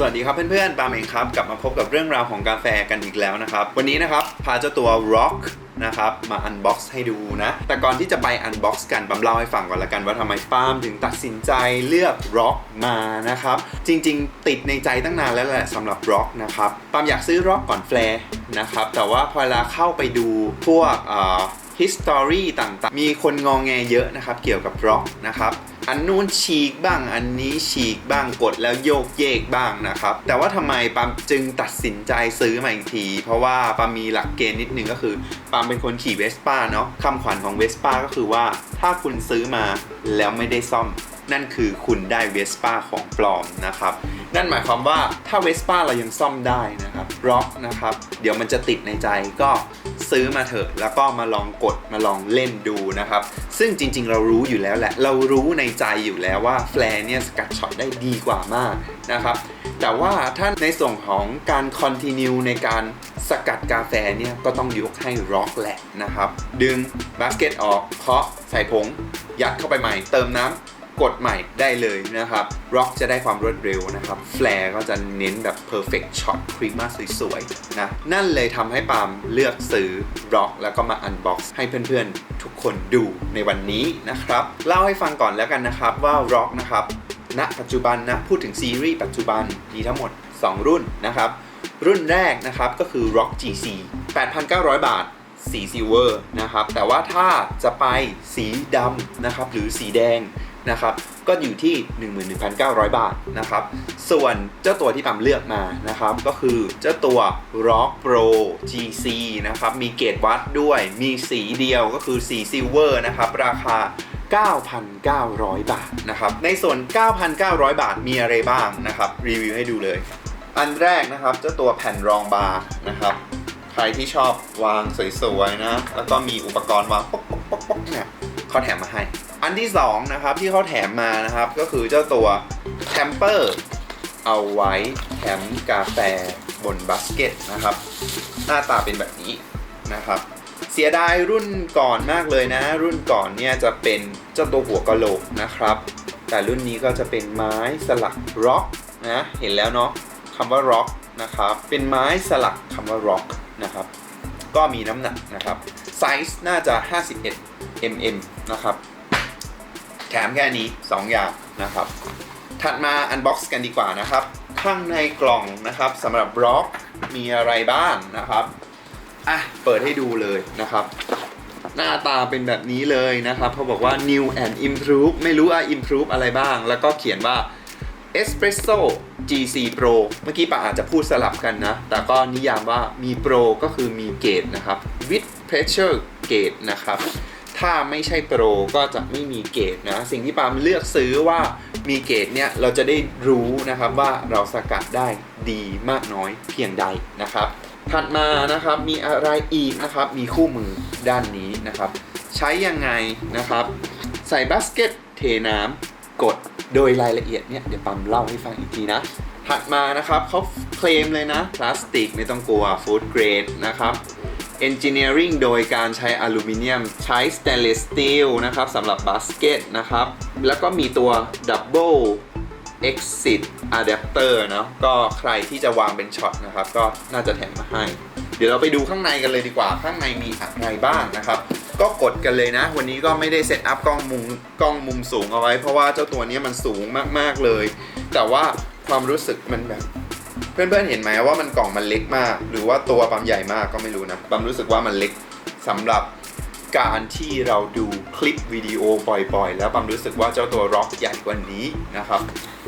สวัสดีครับเพื่อนๆ ปามเองครับ กลับมาพบกับเรื่องราวของกาแฟกันอีกแล้วนะครับ วันนี้นะครับ พาเจ้าตัว Rock นะครับ มาอันบ็อกซ์ให้ดูนะ แต่ก่อนที่จะไปอันบ็อกซ์กันปามเล่าให้ฟังก่อนละกันว่าทำไมปามถึงตัดสินใจเลือก Rock มานะครับ จริงๆ ติดในใจตั้งนานแล้วแหละสำหรับ Rock นะครับปามอยากซื้อ Rock ก่อนแฟร์นะครับ แต่ว่าพอเวลาเข้าไปดูพวกอ่อ history ต่างๆ มีคนงองแงเยอะนะครับเกี่ยวกับ rock นะครับ อันนู้นฉีกบ้าง อันนี้ฉีกบ้างกดแล้วโยกเยกบ้างนะครับ แต่ว่าทำไมปามจึงตัดสินใจซื้อมาอีกที เพราะว่าปามมีหลักเกณฑ์นิดนึงก็คือปามเป็นคนขี่เวสป้าเนาะคำขวัญของเวสป้าก็คือว่าถ้าคุณซื้อมาแล้วไม่ได้ซ่อม นั่นคือคุณได้เวสป้าของปลอมนะครับนั่นหมายความว่าถ้าเวสป้าเรายังซ่อมได้นะครับร็อกนะครับ เดี๋ยวมันจะติดในใจก็ ซื้อมาเถอะ แล้วก็มาลองกดมาลองเล่นดูนะครับ ซึ่งจริงๆ เรารู้อยู่แล้วแหละ เรารู้ในใจอยู่แล้วว่าแฟร์เนี่ยสกัดช็อตได้ดีกว่ามากนะครับ แต่ว่าถ้าในส่วนของการคอนติเนียในการสกัดกาแฟเนี่ยก็ต้องยกให้ร็อกแหละนะครับ ดึงบาสเกตออกเคาะใส่ผงยัดเข้าไปใหม่ เติมน้ำ กดใหม่ได้เลยนะครับ Rock จะได้ความรวดเร็วนะครับ Flare ก็จะเน้นแบบ perfect shot ครีมาสวยๆนะนั่นเลยทำให้ปาล์มเลือกซื้อ Rock แล้วก็มา unbox ให้เพื่อนๆ ทุกคนดูในวันนี้นะครับ เล่าให้ฟังก่อนแล้วกันนะครับว่า Rock นะครับณปัจจุบันนะพูดถึงซีรีส์ปัจจุบันมีทั้งหมด 2 รุ่นนะครับรุ่นแรกนะครับก็คือ Rock GC 8,900 บาท สีซิลเวอร์นะครับแต่ว่าถ้าจะไปสีดำนะครับหรือสีแดง นะครับก็อยู่ที่ 11,900 บาทนะครับส่วนเจ้าตัวที่ปั๊มเลือกมานะครับก็คือเจ้าตัว Rock Pro GC นะครับมีเกรดวัดด้วยมีสีเดียวก็คือสีซิลเวอร์นะครับราคา9,900 บาทนะครับ ในส่วน 9,900 บาทมีอะไรบ้างนะครับ รีวิวให้ดูเลย อันแรกนะครับเจ้าตัวแผ่นรองบาร์นะครับ ใครที่ชอบวางสวยๆนะ แล้วก็มีอุปกรณ์วางป๊อกป๊อกป๊อกป๊อกเนี่ย เขาแถมมาให้ อันที่สองนะครับที่เขาแถมมานะครับก็คือเจ้าตัวแทมเปอร์เอาไว้แถมกาแฟบนบาสเกตนะครับ หน้าตาเป็นแบบนี้นะครับ เสียดายรุ่นก่อนมากเลยนะ รุ่นก่อนเนี่ยจะเป็นเจ้าตัวหัวกะโหลกนะครับ แต่รุ่นนี้ก็จะเป็นไม้สลักร็อกนะเห็นแล้วเนาะคำว่าร็อกนะครับเป็นไม้สลักคำว่าร็อกนะครับก็มีน้ำหนักนะครับไซส์น่าจะ 51 mm นะครับ แถมแค่นี้ 2 อย่างนะครับ ถัดมาอันบ็อกซ์กันดีกว่านะครับ ข้างในกล่องนะครับสำหรับร็อกมีอะไรบ้างนะครับอะเปิดให้ดูเลยนะครับ หน้าตาเป็นแบบนี้เลยนะครับเขาบอกว่า new and improve ไม่รู้อะ improve อะไรบ้าง แล้วก็เขียนว่า espresso GC Pro เมื่อกี้ปะอาจจะพูดสลับกันนะ แต่ก็นิยามว่ามี Pro ก็คือมีเกรดนะครับ with pressure gauge นะครับ ถ้าไม่ใช่โปรก็จะไม่มีเกรดนะ สิ่งที่ปาล์มเลือกซื้อว่ามีเกรดเนี่ย เราจะได้รู้นะครับว่าเราสกัดได้ดีมากน้อยเพียงใดนะครับ ถัดมานะครับมีอะไรอีกนะครับ มีคู่มือด้านนี้นะครับ ใช้ยังไงนะครับ ใส่บาสเกตเทน้ำกดโดยรายละเอียดเนี่ย เดี๋ยวปั๊มเล่าให้ฟังอีกทีนะ ถัดมานะครับเขาเคลมเลยนะ พลาสติกไม่ต้องกลัวฟู้ดเกรดนะครับ Engineering โดยการใช้อลูมิเนียม ใช้ Stainless Steel นะครับสำหรับบาสเกตนะครับ แล้วก็มีตัว Double Exit Adapter เนาะก็ใครที่จะวางเป็นช็อตนะครับ ก็น่าจะแถมมาให้ เดี๋ยวเราไปดูข้างในกันเลยดีกว่า ข้างในมีอะไรบ้างนะครับ ก็กดกันเลยนะ วันนี้ก็ไม่ได้เซตอัพกล้องมุมกล้องมุมสูงเอาไว้ เพราะว่าเจ้าตัวนี้มันสูงมากๆเลย แต่ว่าความรู้สึกมันแบบ เพื่อนๆเห็นไหมว่ามันกล่องมันเล็กมาก หรือว่าตัวปั๊มใหญ่มากก็ไม่รู้นะปั๊มรู้สึกว่ามันเล็กสำหรับการที่เราดูคลิปวิดีโอบ่อยๆ แล้วปั๊มรู้สึกว่าเจ้าตัวร็อกใหญ่กว่านี้นะครับ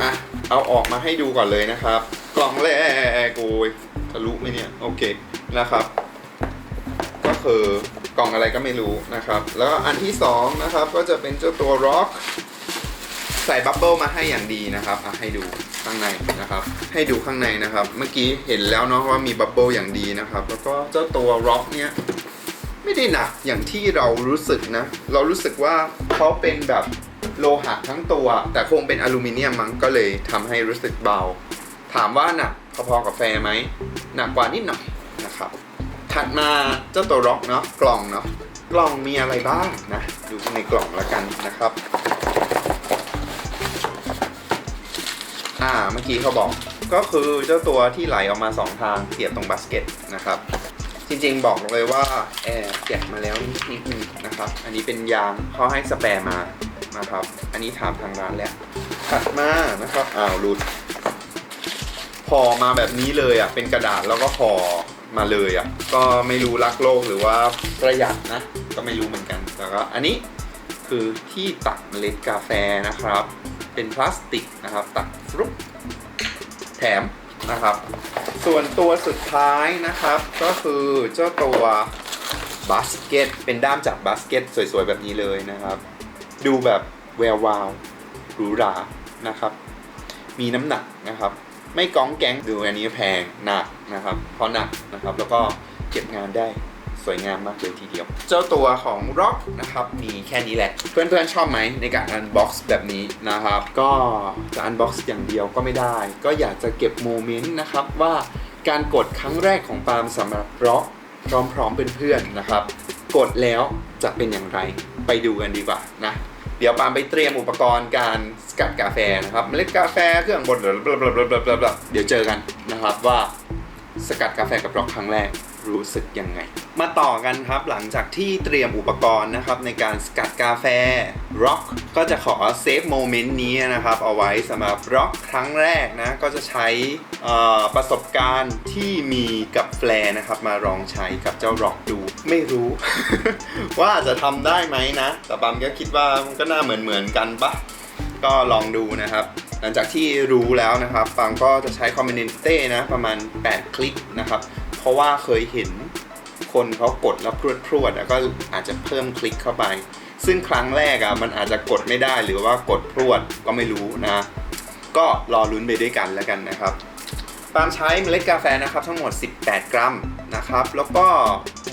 อะเอาออกมาให้ดูก่อนเลยนะครับ กล่องแรกโอ้ยทะลุไหมเนี่ยโอเคนะครับ ก็คือกล่องอะไรก็ไม่รู้นะครับ แล้วอันที่สองนะครับก็จะเป็นเจ้าตัวร็อก ใส่บับเบิลมาให้อย่างดีนะครับอะให้ดูข้างในนะครับ ให้ดูข้างในนะครับ เมื่อกี้เห็นแล้วเนาะว่ามีบับเบิลอย่างดีนะครับ แล้วก็เจ้าตัวร็อกเนี่ยไม่ได้หนักอย่างที่เรารู้สึกนะ เรารู้สึกว่าเขาเป็นแบบโลหะทั้งตัว แต่คงเป็นอลูมิเนียมมั้งก็เลยทำให้รู้สึกเบา ถามว่าหนักพอๆกับแฟร์ไหมหนักกว่านิดหน่อยนะครับถัดมาเจ้าตัวร็อกเนาะกล่องเนาะกล่องมีอะไรบ้างนะ ดูในกล่องละกันนะครับ อ่าเมื่อกี้เขาบอกก็คือเจ้าตัวที่ไหลออกมา 2 ทางเสียบตรงบาสเกตนะครับ จริงๆบอกเลยว่าแอร์แกะมาแล้วนิดนึงนะครับ อันนี้เป็นยางเขาให้สแปร์มานะครับ อันนี้ถามทางร้านแล้วถัดมานะครับอ้าวหลุดห่อมาแบบนี้เลยอะเป็นกระดาษแล้วก็ห่อมาเลยอะก็ไม่รู้รักโลกหรือว่าประหยัดนะ ก็ไม่รู้เหมือนกันแต่ก็อันนี้คือที่ตักเมล็ดกาแฟนะครับ เป็นพลาสติกนะครับ ตักฟลุปแถมนะครับ ส่วนตัวสุดท้ายนะครับ ก็คือเจ้าตัวบาสเกตเป็นด้ามจับบาสเกตสวยๆ แบบนี้เลยนะครับ ดูแบบแวววาวหรูหรานะครับ มีน้ำหนักนะครับ ไม่ก้องแก๊งดูอันนี้แพงหนักนะครับ เพราะหนักนะครับแล้วก็เก็บงานได้ สวยงามมากเลยทีเดียว เจ้าตัวของ Rock นะครับ มีแค่นี้แหละ เพื่อนๆชอบไหมในการอันบ็อกซ์แบบนี้นะครับ ก็จะอันบ็อกซ์อย่างเดียวก็ไม่ได้ ก็อยากจะเก็บโมเมนต์นะครับว่าการกดครั้งแรกของปาล์มสำหรับ Rock พร้อมๆเพื่อนๆนะครับ กดแล้วจะเป็นอย่างไรไปดูกันดีกว่านะเดี๋ยวปาล์มไปเตรียมอุปกรณ์การสกัดกาแฟนะครับเมล็ดกาแฟเครื่องบดเดี๋ยวเจอกันนะครับว่าสกัดกาแฟกับร็อกครั้งแรกรู้สึกยังไง มาต่อกันครับหลังจากที่เตรียมอุปกรณ์นะครับในการสกัดกาแฟร็อกก็จะขอเซฟโมเมนต์นี้นะครับเอาไว้สำหรับร็อกครั้งแรกนะก็จะใช้ประสบการณ์ที่มีกับแฟร์นะครับมาลองใช้กับเจ้าร็อกดู ไม่รู้ ว่าจะทำได้ไหมนะ แต่บัมก็คิดว่ามันก็น่าเหมือนเหมือนกันปะก็ลองดูนะครับหลังจากที่รู้แล้วนะครับฟังก็จะใช้คอมบิเนเต้นะประมาณ 8 คลิกนะครับ เพราะว่าเคยเห็น คนเขากดแล้วพรวดพรวดๆแล้วก็อาจจะเพิ่มคลิกเข้าไป ซึ่งครั้งแรกอะมันอาจจะกดไม่ได้หรือว่ากดพรวดก็ไม่รู้นะ ก็รอลุ้นไปด้วยกันแล้วกันนะครับปาล์มใช้เมล็ดกาแฟนะครับทั้งหมด 18 กรัมนะครับ แล้วก็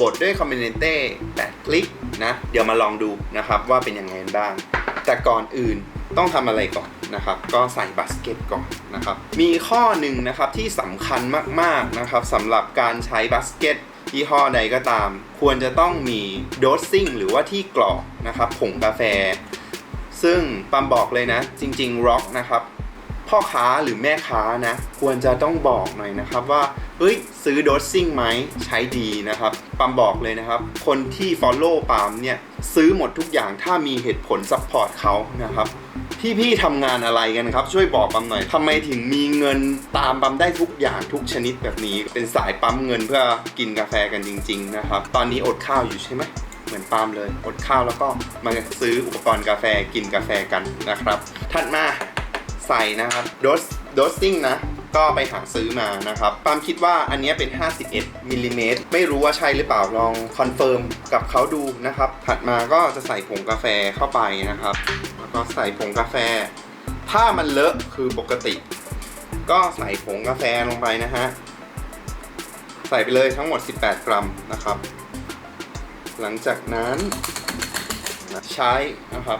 บดด้วยคอมบิเนเต้8คลิกนะเดี๋ยวมาลองดูนะครับว่าเป็นยังไงบ้าง แต่ก่อนอื่นต้องทำอะไรก่อนนะครับ ก็ใส่บาสเกตก่อนนะครับ มีข้อหนึ่งนะครับที่สำคัญมากๆนะครับสำหรับการใช้บาสเกต ยี่ห้อใดก็ตาม ควรจะต้องมีโดสซิ่งหรือว่าที่กรอกนะครับผงกาแฟ ซึ่งปัมบอกเลยนะ จริงๆร็อกนะครับพ่อค้าหรือแม่ค้านะ ควรจะต้องบอกหน่อยนะครับว่าเฮ้ยซื้อโดสซิ่งไหมใช้ดีนะครับปามบอกเลยนะครับ คนที่ Follow ปามเนี่ย ซื้อหมดทุกอย่างถ้ามีเหตุผลซัพพอร์ตเขานะครับ พี่ๆทำงานอะไรกันครับ ช่วยบอกปั๊มหน่อยทำไมถึงมีเงินตามปั๊มได้ทุกอย่างทุกชนิดแบบนี้ เป็นสายปั๊มเงินเพื่อกินกาแฟกันจริง ๆ นะครับ ตอนนี้อดข้าวอยู่ใช่ไหมเหมือนปาล์มเลย อดข้าวแล้วก็มาซื้ออุปกรณ์กาแฟกินกาแฟกันนะครับ ถัดมาใส่นะครับโดสโดสซิ่งนะ ก็ไปหาซื้อมานะครับปามคิดว่าอันนี้เป็น 51มิลลิเมตรไม่รู้ว่าใช่หรือเปล่าลองคอนเฟิร์มกับเขาดูนะครับถัดมาก็จะใส่ผงกาแฟเข้าไปนะครับ แล้วก็ใส่ผงกาแฟ ถ้ามันเลอะคือปกติ ก็ใส่ผงกาแฟลงไปนะฮะใส่ไปเลยทั้งหมด 18 กรัมนะครับ หลังจากนั้นใช้นะครับ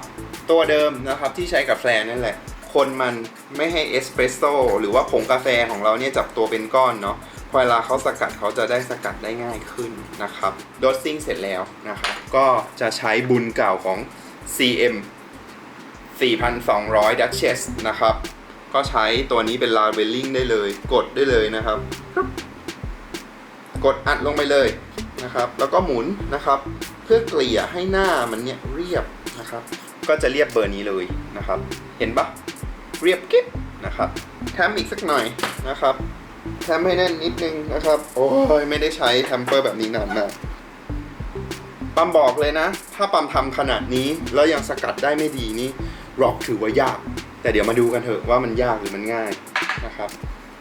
ตัวเดิมนะครับที่ใช้กับแฟร์นั่นแหละ คนมันไม่ให้เอสเปรสโซ่หรือว่าผงกาแฟของเราเนี่ยจับตัวเป็นก้อนเนาะเวลาเขาสกัดเขาจะได้สกัดได้ง่ายขึ้นนะครับโดสซิ่งเสร็จแล้วนะครับก็จะใช้บุญเก่าของ CM 4,200 Duchess นะครับ ก็ใช้ตัวนี้เป็นลาเวลลิ่งได้เลย กดได้เลยนะครับ กดอัดลงไปเลยนะครับ แล้วก็หมุนนะครับ เพื่อเกลี่ยให้หน้ามันเนี่ยเรียบนะครับ ก็จะเรียบเบอร์นี้เลยนะครับ เห็นปะ เรียบกิ๊บนะครับแถมอีกสักหน่อยนะครับแถมให้แน่นนิดนึงนะครับ โอ้ยไม่ได้ใช้แทมเปอร์แบบนี้นานมากปั๊มบอกเลยนะ ถ้าปั๊มทำขนาดนี้แล้วยังสกัดได้ไม่ดีนี่ร็อกถือว่ายาก แต่เดี๋ยวมาดูกันเถอะว่ามันยากหรือมันง่ายนะครับ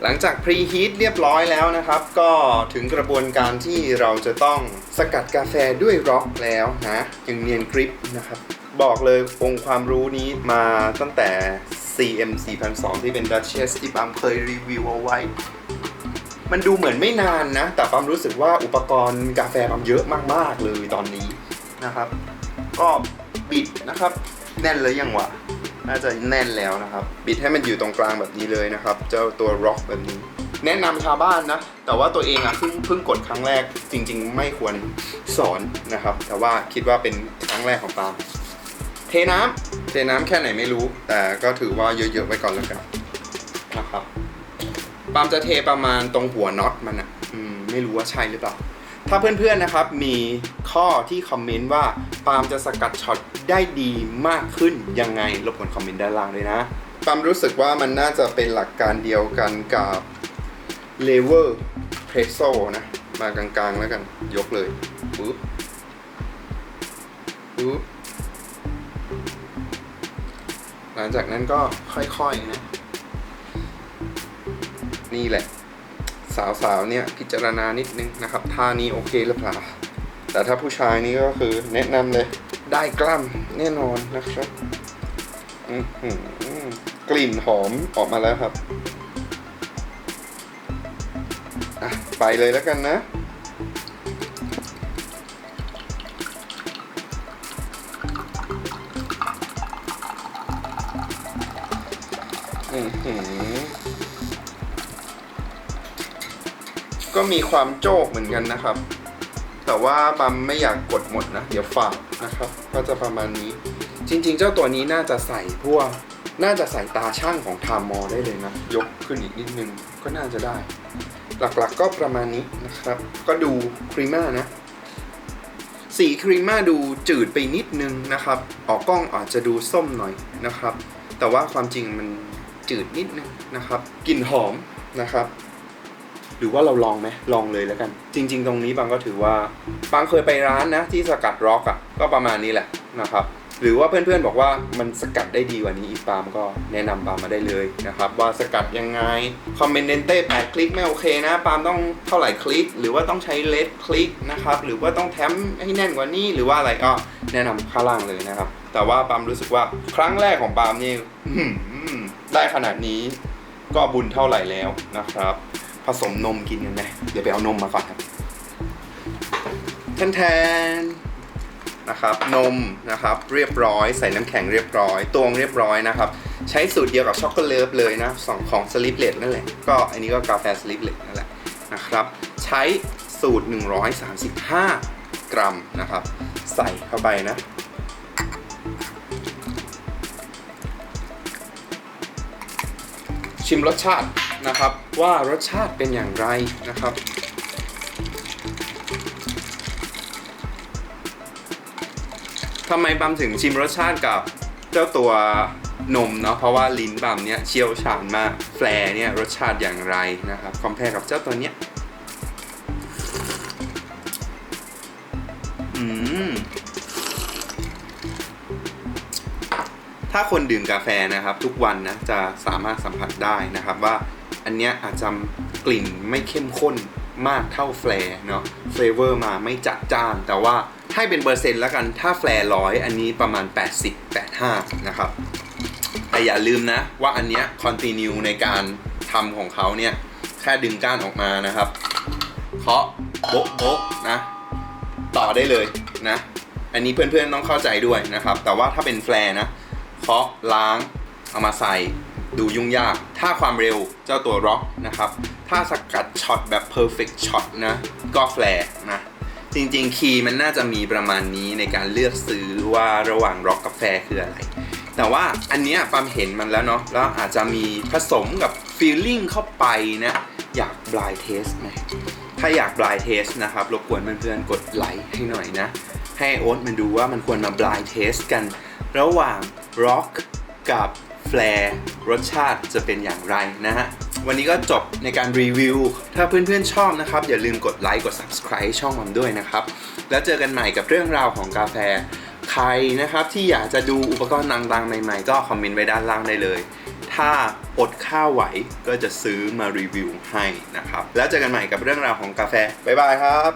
หลังจากพรีฮีทเรียบร้อยแล้วนะครับ ก็ถึงกระบวนการที่เราจะต้องสกัดกาแฟด้วยร็อกแล้วนะยังเนียนกริปนะครับ บอกเลยองค์ความรู้นี้มาตั้งแต่ CM 4002 ที่เป็น Duchess ที่ปั๊มเคยรีวิวเอาไว้ มันดูเหมือนไม่นานนะ แต่ปั๊มรู้สึกว่าอุปกรณ์กาแฟปั๊มเยอะมาก ๆ เลยตอนนี้นะครับ ก็บิดนะครับ แน่นเลยยังวะ น่าจะแน่นแล้วนะครับ บิดให้มันอยู่ตรงกลางแบบนี้เลยนะครับ เจ้าตัวร็อกแบบนี้ แนะนำชาวบ้านนะ แต่ว่าตัวเองอะเพิ่งเพิ่งกดครั้งแรกจริง ๆ ไม่ควรสอนนะครับ แต่ว่าคิดว่าเป็นครั้งแรกของปาล์มเทน้ำเทน้ำแค่ไหนไม่รู้ แต่ก็ถือว่าเยอะๆไว้ก่อนแล้วกันนะครับปาล์มจะเทประมาณตรงหัวน็อตมันอะอืมไม่รู้ว่าใช่หรือเปล่า ถ้าเพื่อนๆนะครับมีข้อที่คอมเมนต์ว่าปาล์มจะสกัดช็อตได้ดีมากขึ้นยังไงรบกวนคอมเมนต์ด้านล่างด้วยนะปาล์มรู้สึกว่ามันน่าจะเป็นหลักการเดียวกันกับเลเวอร์เพรสโซนะ มากลางๆแล้วกันยกเลยปุ๊บปุ๊บหลังจากนั้นก็ค่อยๆนะ นี่แหละ สาวๆเนี่ยพิจารณานิดนึงนะครับท่านี้โอเคหรือเปล่า แต่ถ้าผู้ชายนี่ก็คือแนะนำเลยได้กล้ามแน่นอนนะครับกลิ่นหอมออกมาแล้วครับไปเลยแล้วกันนะอือ ก็มีความโจกเหมือนกันนะครับ แต่ว่าบัมไม่อยากกดหมดนะ เดี๋ยวฝากนะครับ ก็จะประมาณนี้ จริง ๆ เจ้าตัวนี้น่าจะใส่พวก น่าจะใส่ตาช่างของทามมอได้เลยนะ ยกขึ้นอีกนิดนึงก็น่าจะได้ หลักๆก็ประมาณนี้นะครับ ก็ดูครีม่านะ สีครีม่าดูจืดไปนิดนึงนะครับ ออกกล้องอาจจะดูส้มหน่อยนะครับ แต่ว่าความจริงมันจืดนิดนึงนะครับ กลิ่นหอมนะครับ หรือว่าเราลองไหมลองเลยแล้วกัน จริง ๆ ตรงนี้บางก็ถือว่าบางเคยไปร้านนะที่สกัดร็อกอะ่ะก็ประมาณนี้แหละนะครับหรือว่าเพื่อนๆบอกว่ามันสกัดได้ดีกว่านี้อีกปามก็แนะนำปามมาได้เลยนะครับ ว่าสกัดยังไงคอมเมนเดนเต้แปดคลิกไม่โอเคนะปามต้องเท่าไหร่คลิก หรือว่าต้องใช้เลสคลิกนะครับหรือว่าต้องแถมให้แน่นกว่านี้หรือว่าอะไรก็แนะนำข้างล่างเลยนะครับ แต่ว่าปามรู้สึกว่าครั้งแรกของปามนี่ได้ขนาดนี้ก็บุญเท่าไหร่แล้วนะครับ ผสมนมกินกันไหมเดี๋ยวไปเอานมมาก่อนครับแทนแทนนะครับนมนะครับเรียบร้อยใส่น้ำแข็งเรียบร้อยตวงเรียบร้อยนะครับ ใช้สูตรเดียวกับช็อกโกแลตเลยนะสองของสลิปเลตนั่นแหละก็อันนี้ก็กาแฟสลิปเลตนั่นแหละนะครับ ใช้สูตร 135 กรัมนะครับ ใส่เข้าไปนะ ชิมรสชาติ นะครับ ว่ารสชาติเป็นอย่างไรนะครับ ทำไมบัมถึงชิมรสชาติกับเจ้าตัวนมเนาะเพราะว่าลิ้นบัมเนี่ยเชี่ยวชาญมากแฟร์เนี่ยรสชาติอย่างไรนะครับคอมเพลกับเจ้าตัวเนี้ยอืมถ้าคนดื่มกาแฟนะครับทุกวันนะจะสามารถสัมผัสได้นะครับว่า อันเนี้ยอาจจะกลิ่นไม่เข้มข้นมากเท่าแฟร์เนาะเฟเวอร์มาไม่จัดจ้าน แต่ว่าให้เป็นเปอร์เซ็นต์แล้วกันถ้าแฟร์ร้อยอันนี้ประมาณ 80 85 นะครับแต่อย่าลืมนะว่าอันเนี้ยคอนติเนียในการทำของเขาเนี่ย แค่ดึงก้านออกมานะครับเคาะโบ๊ะโบ๊ะนะ ต่อได้เลยนะ อันนี้เพื่อนๆต้องเข้าใจด้วยนะครับ แต่ว่าถ้าเป็นแฟร์นะเคาะล้าง เอามาใส่ดูยุ่งยาก ถ้าความเร็วเจ้าตัวร็อกนะครับ ถ้าสกัดช็อตแบบ perfect shot นะ ก็แฟร์นะ จริงๆ คีย์มันน่าจะมีประมาณนี้ในการเลือกซื้อว่าระหว่างร็อกกับแฟร์คืออะไร แต่ว่าอันเนี้ยปามเห็นมันแล้วเนาะ แล้วอาจจะมีผสมกับ feeling เข้าไปนะ อยาก blind test ไหม ถ้าอยาก blind test นะครับ รบกวนเพื่อนๆ กดไลค์ให้หน่อยนะ ให้โอ๊ตมันดูว่ามันควรมา blind test กัน ระหว่าง rock กับ แฟร์รสชาติจะเป็นอย่างไรนะฮะ วันนี้ก็จบในการรีวิว ถ้าเพื่อนๆชอบนะครับ อย่าลืมกดไลค์กด subscribe ช่องมันด้วยนะครับ แล้วเจอกันใหม่กับเรื่องราวของกาแฟใครนะครับที่อยากจะดูอุปกรณ์ต่างๆ ใหม่ๆ ก็คอมเมนต์ไว้ด้านล่างได้เลย ถ้าอดข้าวไหวก็จะซื้อมารีวิวให้นะครับ แล้วเจอกันใหม่กับเรื่องราวของกาแฟ บ๊ายบายครับ